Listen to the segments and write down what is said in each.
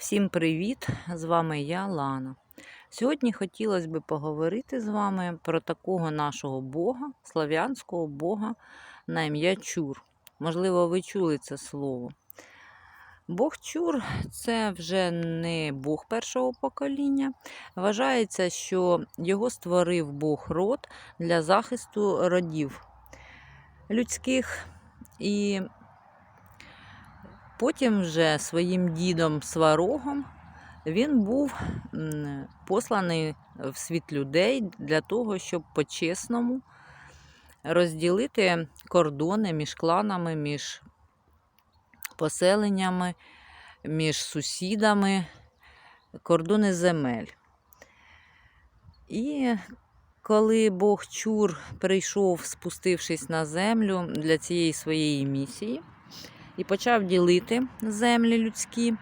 Всім привіт! З вами я, Лана. Сьогодні хотілося б поговорити з вами про такого нашого Бога, слав'янського Бога на ім'я Чур. Можливо, ви чули це слово. Бог Чур це вже не Бог першого покоління. Вважається, що його створив Бог род для захисту родів людських. І Потім вже своїм дідом Сварогом він був посланий в світ людей для того, щоб по-чесному розділити кордони між кланами, між поселеннями, між сусідами, кордони земель. І коли Бог Чур прийшов, спустившись на землю для цієї своєї місії, і почав ділити землі людські,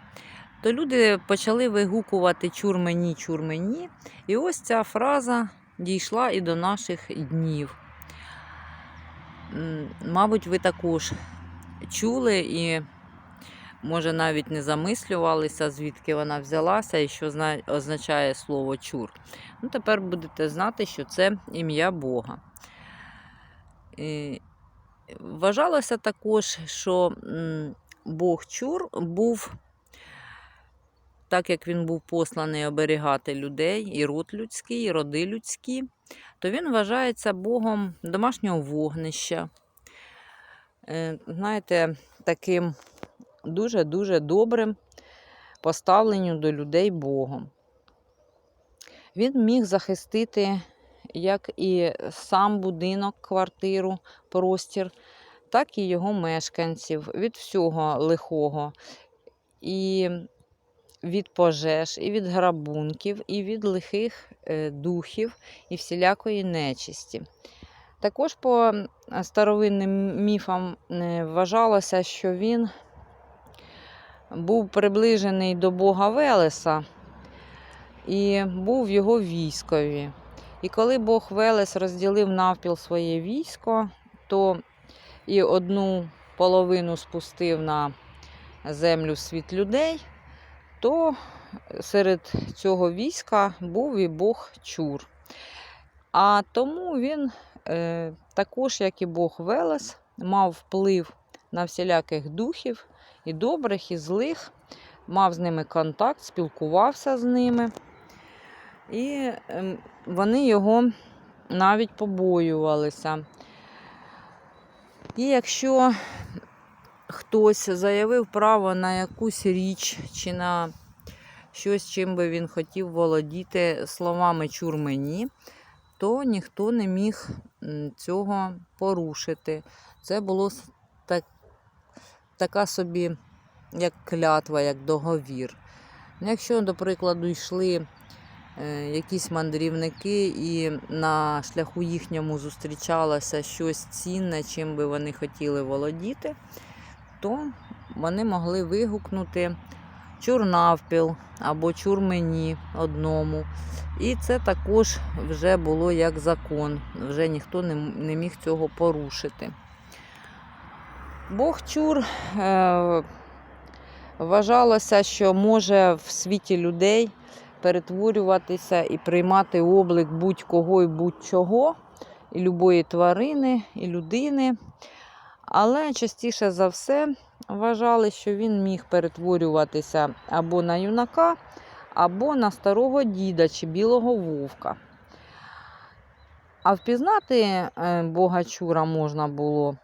то люди почали вигукувати чур мені, чур мені. І ось ця фраза дійшла і до наших днів. Мабуть, ви також чули і, може, навіть не замислювалися, звідки вона взялася і що означає слово чур. Ну, тепер будете знати, що це ім'я Бога. Вважалося також, що Бог Чур був, так як він був посланий оберігати людей, і род людський, і роди людські, то він вважається Богом домашнього вогнища. Е, Знаєте, таким дуже-дуже добрим поставленню до людей Богом. Він міг захистити як і сам будинок, квартиру, простір, так і його мешканців від всього лихого, і від пожеж, і від грабунків, і від лихих е, духів і всілякої нечисті. Також по старовинним міфам е, вважалося, що він був приближений до Бога Велеса і був в його військові. І коли Бог Велес розділив навпіл своє військо, то і одну половину спустив на землю світ людей, то серед цього війська був і Бог Чур. А тому він, е, також, як і Бог Велес, мав вплив на всіляких духів, і добрих, і злих, мав з ними контакт, спілкувався з ними. І ем, вони його навіть побоювалися. І якщо хтось заявив право на якусь річ чи на щось, чим би він хотів володіти словами чур мені, то ніхто не міг цього порушити. Це було так, така собі, як клятва, як договір. Якщо, до прикладу, йшли якісь мандрівники, і на шляху їхньому зустрічалося щось цінне, чим би вони хотіли володіти, то вони могли вигукнути чур навпіл або чур мені одному. І це також вже було як закон, вже ніхто не, міг цього порушити. Бог чур е, вважалося, що може в світі людей перетворюватися і приймати облик будь-кого і будь-чого, і любої тварини, і людини. Але частіше за все вважали, що він міг перетворюватися або на юнака, або на старого діда чи білого вовка. А впізнати е, Бога Чура можна було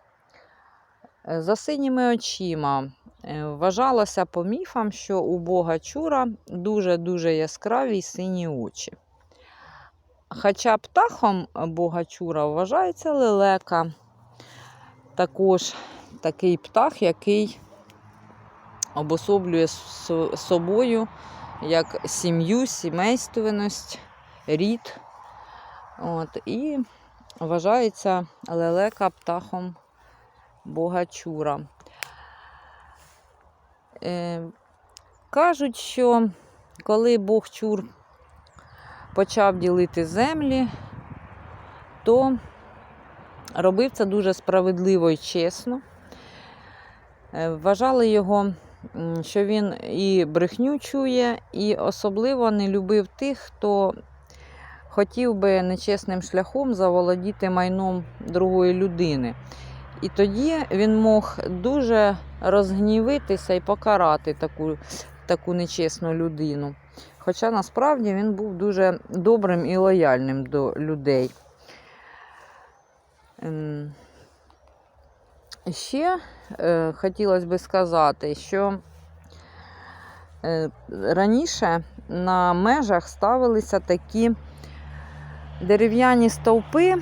е, за синіми очима. Е, Вважалося по міфам, що у Бога Чура дуже-дуже яскраві сині очі. Хоча птахом Бога Чура вважається лелека, також такий птах, який обособлює собою як сім'ю, сімейственність, рід. От, і вважається лелека птахом Бога Чура. Е, кажуть, що коли Бог Чур почав ділити землі, то робив це дуже справедливо і чесно. Е, Вважали його що він і брехню чує, і особливо не любив тих, хто хотів би нечесним шляхом заволодіти майном другої людини. І тоді він мог дуже розгнівитися і покарати таку, таку нечесну людину. Хоча насправді він був дуже добрим і лояльним до людей. Ем, Ще е, хотілося би сказати, що е, раніше на межах ставилися такі дерев'яні стовпи,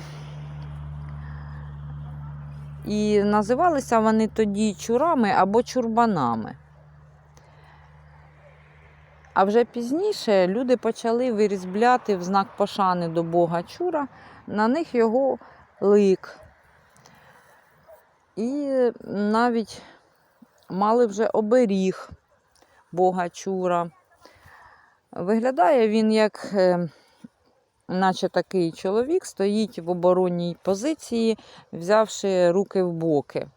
і називалися вони тоді чурами або чурбанами. А вже пізніше люди почали вирізбляти в знак пошани до Бога Чура, на них його лик. І навіть мали вже оберіг Бога Чура. Виглядає він як, е, наче такий чоловік, стоїть в оборонній позиції, взявши руки в боки.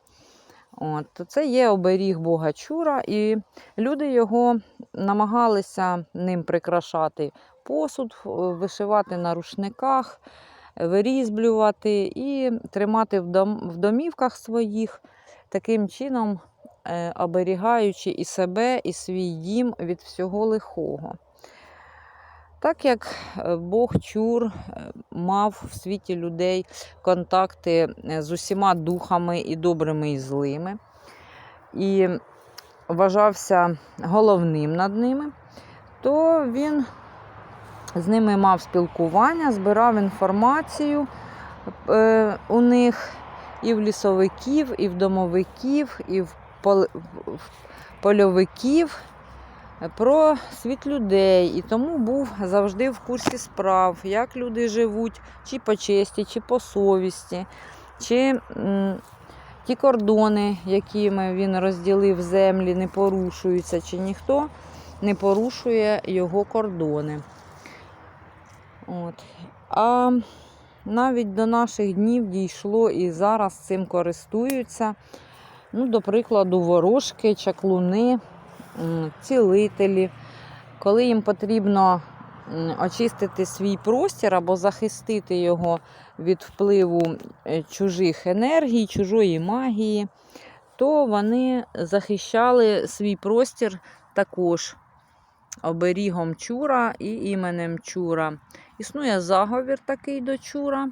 От, це є оберіг Бога Чура, і люди його намагалися ним прикрашати посуд, вишивати на рушниках, вирізблювати і тримати в, домівках своїх, таким чином е, оберігаючи і себе, і свій дім від всього лихого. Так як е, Бог Чур е, мав в світі людей контакти е, з усіма духами і добрими, і злими, і вважався головним над ними, то він з ними мав спілкування, збирав інформацію у них і в лісовиків, і в домовиків, і в польовиків про світ людей. І тому був завжди в курсі справ, як люди живуть, чи по честі, чи по совісті, чи ті кордони, якими він розділив землі, не порушуються, чи ніхто не порушує його кордони. От. А навіть до наших днів дійшло і зараз цим користуються. Ну, До прикладу, ворожки, чаклуни, цілителі. Коли їм потрібно очистити свій простір або захистити його від впливу е, чужих енергій, чужої магії, то вони захищали свій простір також оберігом чура і іменем чура. Існує заговір такий до чура,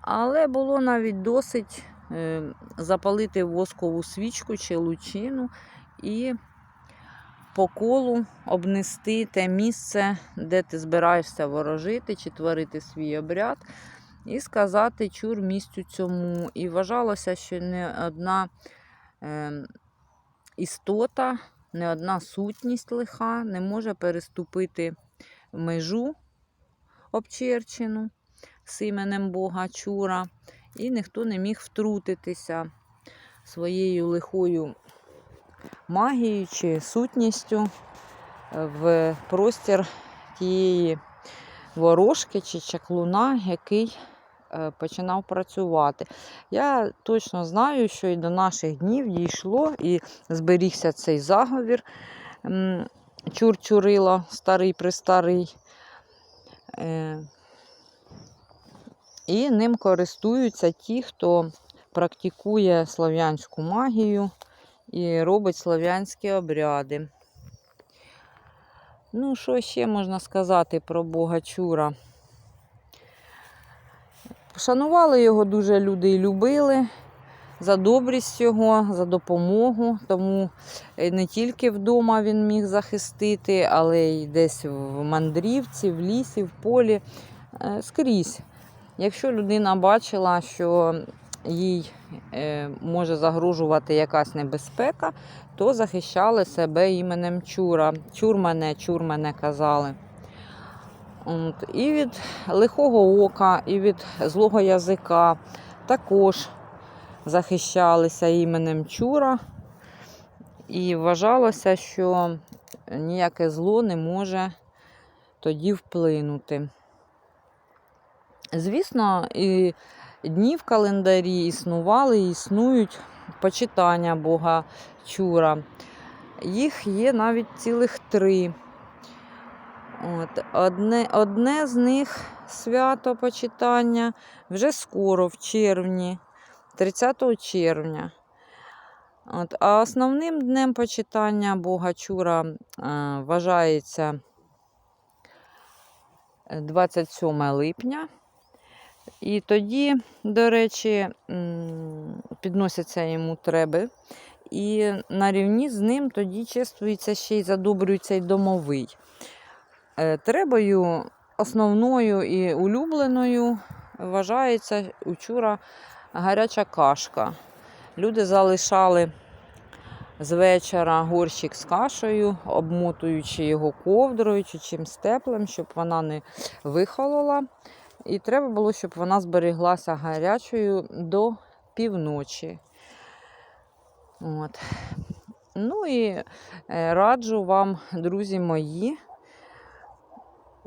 але було навіть досить е, запалити воскову свічку чи лучину і по колу обнести те місце, де ти збираєшся ворожити чи творити свій обряд, і сказати чур місцю цьому. І вважалося, що не одна е, істота, не одна сутність лиха не може переступити межу обчерчену з іменем Бога Чура, і ніхто не міг втрутитися своєю лихою магією чи сутністю в простір тієї ворожки чи чаклуна, який е, починав працювати. Я точно знаю, що і до наших днів дійшло і зберігся цей заговір. М, Чур-чурило, старий престарий. Е, І ним користуються ті, хто практикує слов'янську магію і робить слов'янські обряди. Ну, що ще можна сказати про Бога Чура? Шанували його дуже люди і любили за добрість його, за допомогу. Тому е, не тільки вдома він міг захистити, але й десь в мандрівці, в лісі, в полі е, скрізь. Якщо людина бачила, що їй е, може загрожувати якась небезпека, то захищали себе іменем Чура. Чур мене, чур мене казали. От. І від лихого ока, і від злого язика також захищалися іменем Чура. І вважалося, що ніяке зло не може тоді вплинути. Звісно, і дні в календарі існували і існують почитання Бога Чура. Їх є навіть цілих три. От, одне, одне з них свято почитання вже скоро, в червні, 30 червня. От, а основним днем почитання Бога Чура е, вважається 27 липня. І тоді, до речі, підносяться йому треби. І на рівні з ним тоді чествується ще й задобрюється й домовий. Е, Требою основною і улюбленою вважається учора гаряча кашка. Люди залишали з вечора горщик з кашею, обмотуючи його ковдрою чи чимсь теплим, щоб вона не вихолола. І треба було, щоб вона зберіглася гарячою до півночі. От. Ну і е, раджу вам, друзі мої,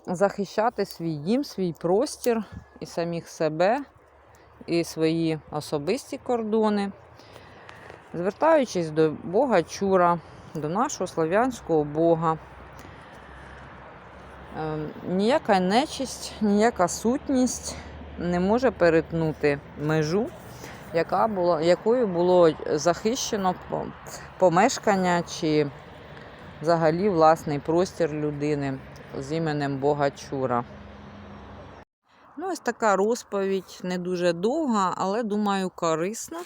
захищати свій дім, свій простір і самих себе, і свої особисті кордони, звертаючись до Бога Чура, до нашого слав'янського Бога. Е, Ніяка нечисть, ніяка сутність не може перетнути межу, яка була, якою було захищено помешкання чи взагалі власний простір людини з іменем Бога Чура. Ну, ось така розповідь не дуже довга, але думаю, корисна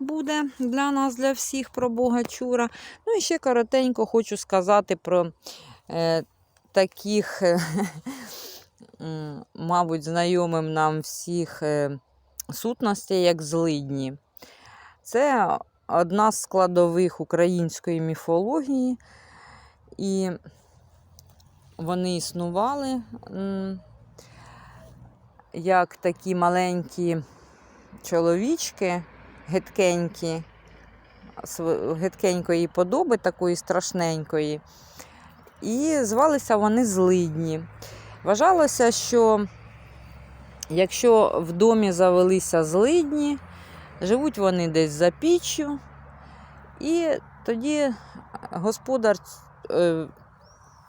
буде для нас, для всіх про Бога Чура. Ну і ще коротенько хочу сказати про е, таких, е, мабуть, знайомим нам всіх е, сутностей, як злидні. Це одна з складових української міфології, і вони існували як такі маленькі чоловічки, гидкенькі, гидкенької подоби, такої страшненької. І звалися вони злидні. Вважалося, що якщо в домі завелися злидні, живуть вони десь за піччю, і тоді господар, е,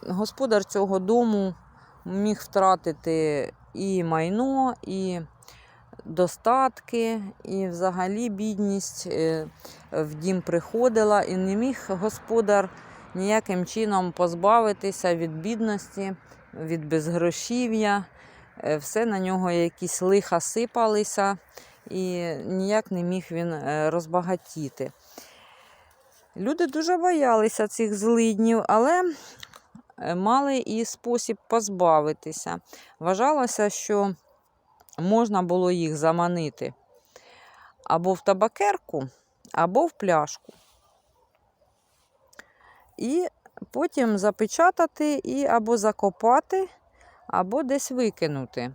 господар цього дому міг втратити і майно, і достатки, і взагалі бідність е, в дім приходила, і не міг господар ніяким чином позбавитися від бідності, від безгрошів'я. Е, Все на нього якісь лиха сипалися, і ніяк не міг він е, розбагатіти. Люди дуже боялися цих злиднів, але е, мали і спосіб позбавитися. Вважалося, що можна було їх заманити або в табакерку, або в пляшку. І потім запечатати і або закопати, або десь викинути.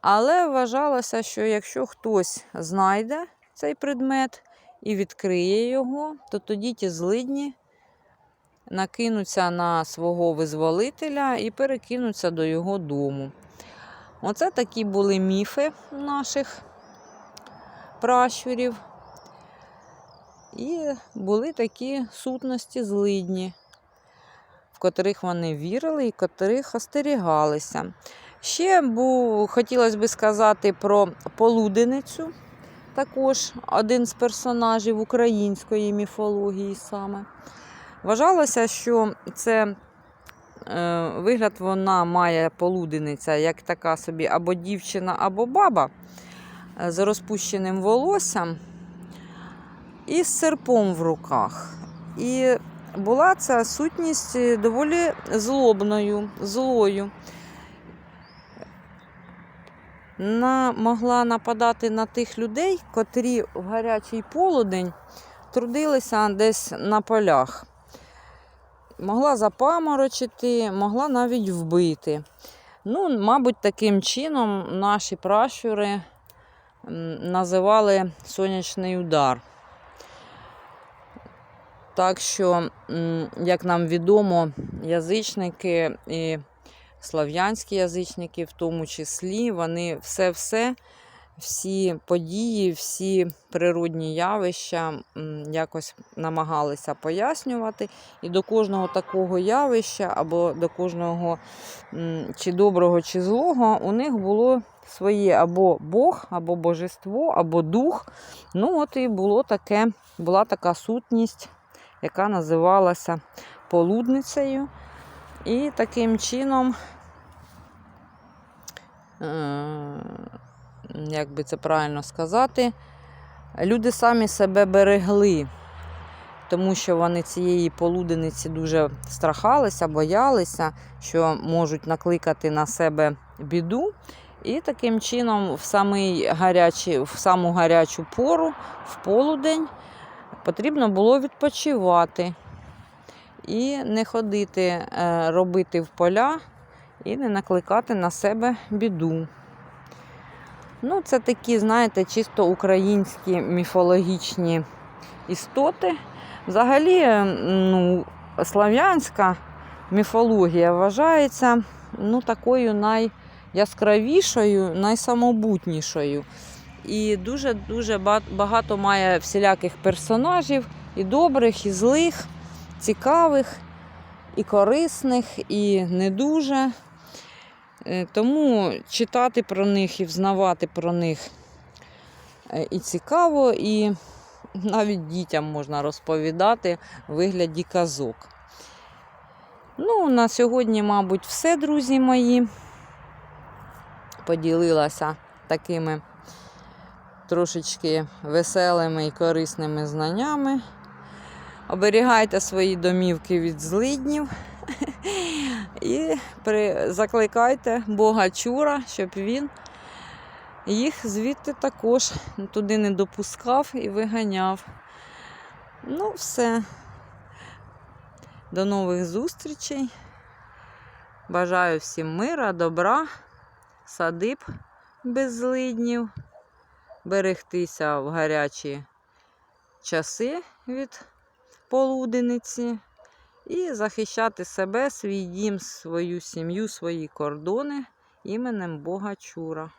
Але вважалося, що якщо хтось знайде цей предмет і відкриє його, то тоді ті злидні накинуться на свого визволителя і перекинуться до його дому. Оце такі були міфи наших пращурів. І були такі сутності злидні, в котрих вони вірили і котрих остерігалися. Ще був, хотілося б сказати про полуденицю, також один з персонажів української міфології саме. Вважалося, що це е, вигляд вона має полудениця, як така собі або дівчина, або баба з розпущеним волоссям і з серпом в руках. І була ця сутність е, доволі злобною, злою. На, могла нападати на тих людей, котрі в гарячий полудень трудилися десь на полях. Могла запаморочити, могла навіть вбити. Ну, мабуть, таким чином наші пращури називали сонячний удар. Так що, як нам відомо, язичники і слав'янські язичники, в тому числі, вони все-все всі події, всі природні явища якось намагалися пояснювати. І до кожного такого явища, або до кожного чи доброго, чи злого, у них було своє або Бог, або божество, або дух. Ну, от і було таке, була така сутність, яка називалася полудницею. І таким чином, е, як би це правильно сказати, люди самі себе берегли, тому що вони цієї полудениці дуже страхалися, боялися, що можуть накликати на себе біду. І таким чином, в, самий гарячий, в саму гарячу пору, в полудень, потрібно було відпочивати і не ходити, е, робити в поля і не накликати на себе біду. Ну, це такі, знаєте, чисто українські міфологічні істоти. Взагалі, е, ну, слав'янська міфологія вважається ну, такою найяскравішою, найсамобутнішою. І дуже-дуже багато має всіляких персонажів, і добрих, і злих, цікавих, і корисних, і не дуже. Е, Тому читати про них і взнавати про них е, і цікаво, і навіть дітям можна розповідати в вигляді казок. Ну, на сьогодні, мабуть, все, друзі мої. Поділилася такими трошечки веселими і корисними знаннями. Оберігайте свої домівки від злиднів. І при... закликайте Бога Чура, щоб він їх звідти також туди не допускав і виганяв. Ну, все. До нових зустрічей. Бажаю всім мира, добра, садиб без злиднів, берегтися в гарячі часи від полудениці і захищати себе, свій дім, свою сім'ю, свої кордони іменем Бога Чура.